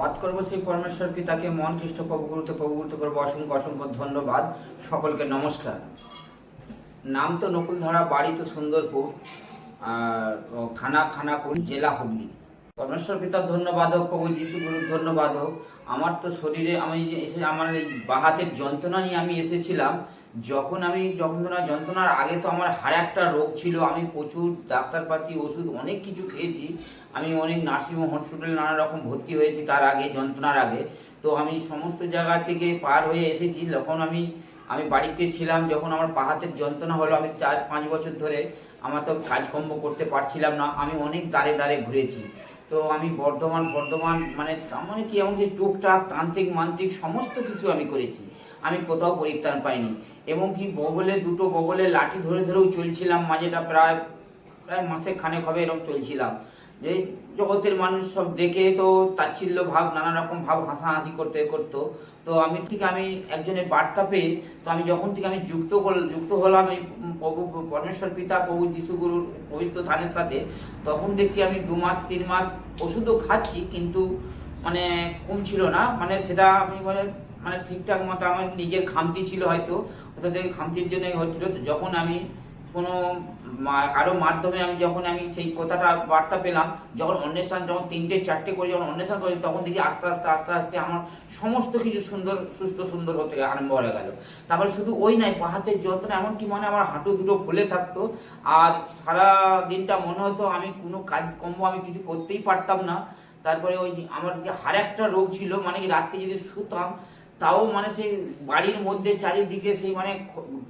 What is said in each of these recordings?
বাদ করব সেই পরমেশ্বর পিতাকে। মন খ্রিস্ট প্রভুগুরুতে প্রভুগুরুতে করব অসংখ্য অসংখ্য ধন্যবাদ। সকলকে নমস্কার। নাম তো নকুলধারা, বাড়ি তো সুন্দরপুর, আর খানা থানা জেলা হুগলি। পরমেশ্বর পিতার ধন্যবাদ হোক, প্রভু যিশু গুরুর ধন্যবাদ হোক। আমার তো শরীরে আমি এসে আমার এই বাহাতের যন্ত্রণা নিয়ে আমি এসেছিলাম, যখন আমি যন্ত্রণা যন্ত্রণার আগে তো আমার হাড় একটা রোগ ছিল, আমি প্রচুর ডাক্তারপাতি, ওষুধ অনেক কিছু খেয়েছি। আমি অনেক নার্সিংহোম, হসপিটাল নানা রকম ভর্তি হয়েছি তার আগে, যন্ত্রণার আগে। তো আমি সমস্ত জায়গা থেকে পার হয়ে এসেছি, যখন আমি আমি বাড়িতে ছিলাম, যখন আমার পা হাতের যন্ত্রণা হলো, আমি চার পাঁচ বছর ধরে আমার তো কাজকর্ম করতে পারছিলাম না, আমি অনেক দাঁড়ে দাঁড়ে ঘুরেছি। তো আমি বর্ধমান বর্ধমান মানে মানে কি? এমনকি টুকটাক তান্ত্রিক, মান্ত্রিক সমস্ত কিছু আমি করেছি। আমি কোথাও পরিত্রাণ পাইনি। এবং কি বগলে, দুটো বগলে লাঠি ধরে ধরেও চলছিলাম। মাঝেটা প্রায় প্রায় মাসে খানেক হবে এরকম চলছিলাম। যে জগতের মানুষ সব দেখে তো তাচ্ছিল্য ভাব, নানা রকম ভাব হাসাহাসি করতে করতো। তো আমি ঠিক আমি একজনের বার্তা পেয়ে, তো আমি যখন থেকে আমি যুক্ত যুক্ত হলাম এই প্রভু পরমেশ্বর পিতা, প্রভু যিশুগুরুর পবিত্র থানের সাথে, তখন দেখছি আমি দু মাস, তিন মাস ওষুধও খাচ্ছি, কিন্তু মানে কম ছিল না। মানে সেটা আমি মানে মানে ঠিকঠাক মতো আমার নিজের খামতি ছিল হয়তো ওটা থেকে খামতির জন্যই হচ্ছিল। তো যখন আমি কোনো কারও মাধ্যমে আমি যখন আমি সেই কথাটা বার্তা পেলাম, যখন অন্বেষণ, যখন তিনটে, চারটে করে যখন অন্বেষণ করি, তখন দেখি আস্তে আস্তে আস্তে আস্তে আমার সমস্ত কিছু সুন্দর, সুস্থ, সুন্দর হতে আরম্ভ হয়ে গেল। তারপরে শুধু ওই পা হাতের যন্ত্রণা, এমনকি মানে আমার হাঁটু দুটো ফুলে থাকতো, আর সারা দিনটা মনে হতো আমি কোনো কাজ কর্ম আমি কিছু করতেই পারতাম না। তারপরে ওই আমার যে হার একটা রোগ ছিল মানে রাত্রে যদি শুতাম, তাও মানে সেই বাড়ির মধ্যে চারিদিকে সেই মানে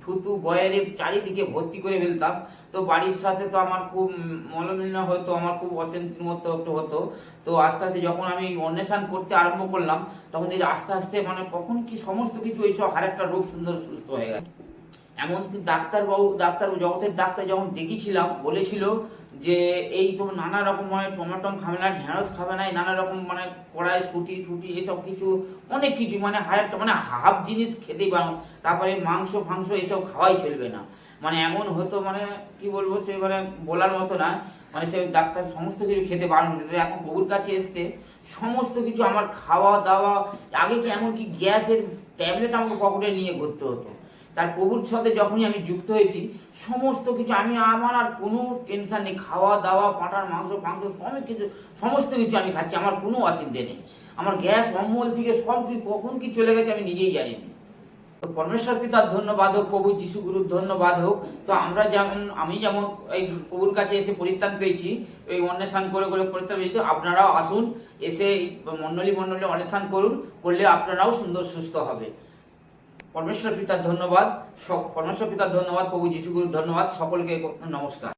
থুতু গয়ারে চারিদিকে ভর্তি করে ফেলতাম। তো বাড়ির সাথে তো আমার খুব মলমিল হতো, আমার খুব অশান্তির মতো একটু হতো। তো আস্তে আস্তে যখন আমি অন্বেষণ করতে আরম্ভ করলাম, তখন দেখি আস্তে আস্তে মানে কখন কি সমস্ত কিছু এইসব আরেকটা রোগ সুন্দর সুস্থ হয়ে গেছে। এমনকি ডাক্তারবাবু ডাক্তার জগতের ডাক্তার যখন দেখিয়েছিলাম বলেছিল যে এই তো নানা রকম মানে টমাটম খাবে না, ঢেঁড়স খাবে না নানা রকম মানে কড়াই, সুটি, টুটি, এসব কিছু, অনেক কিছু মানে হাজারটা মানে হাফ জিনিস খেতেই পারো তারপরে মাংস, ফাংস এসব খাওয়াই চলবে না। মানে এমন হতো মানে কি বলব, সে মানে বলার মতো না। মানে সে ডাক্তার সমস্ত কিছু খেতে করতো এখন বউর কাছে আসতে সমস্ত কিছু আমার খাওয়া দাওয়া, আগে কি এমনকি গ্যাসের ট্যাবলেট আমাকে পকেটে নিয়ে ঘুরতে হতো। তার প্রভুর সাথে যখনই আমি যুক্ত হয়েছি, সমস্ত কিছু, আমি আমার আর কোনো টেনশন নেই, খাওয়া দাওয়া, পাঁঠার মাংস মাংস সব কিছু, সমস্ত কিছু আমি খাচ্ছি, আমার কোনো অসুবিধে নেই। আমার গ্যাস, অম্বল থেকে সব কি, কখন কি চলে গেছে আমি নিজেই জানি তো পরমেশ্বর পিতার ধন্যবাদ হোক, প্রভু যিশু গুরুর ধন্যবাদ হোক, তো আমরা যেমন, আমি যেমন এই প্রভুর কাছে এসে পরিত্রাণ পেয়েছি, এই অন্বেষণ করে করে পরিত্রাণ পেয়েছি আপনারাও আসুন, এসে মণ্ডলী মণ্ডলী অন্বেষণ করুন, করলে আপনারাও সুন্দর, সুস্থ হবে। পরমেশ্বর পিতার ধন্যবাদ পরমেশ্বর পিতার ধন্যবাদ প্রভু যিশু গুরুর ধন্যবাদ সকলকে নমস্কার।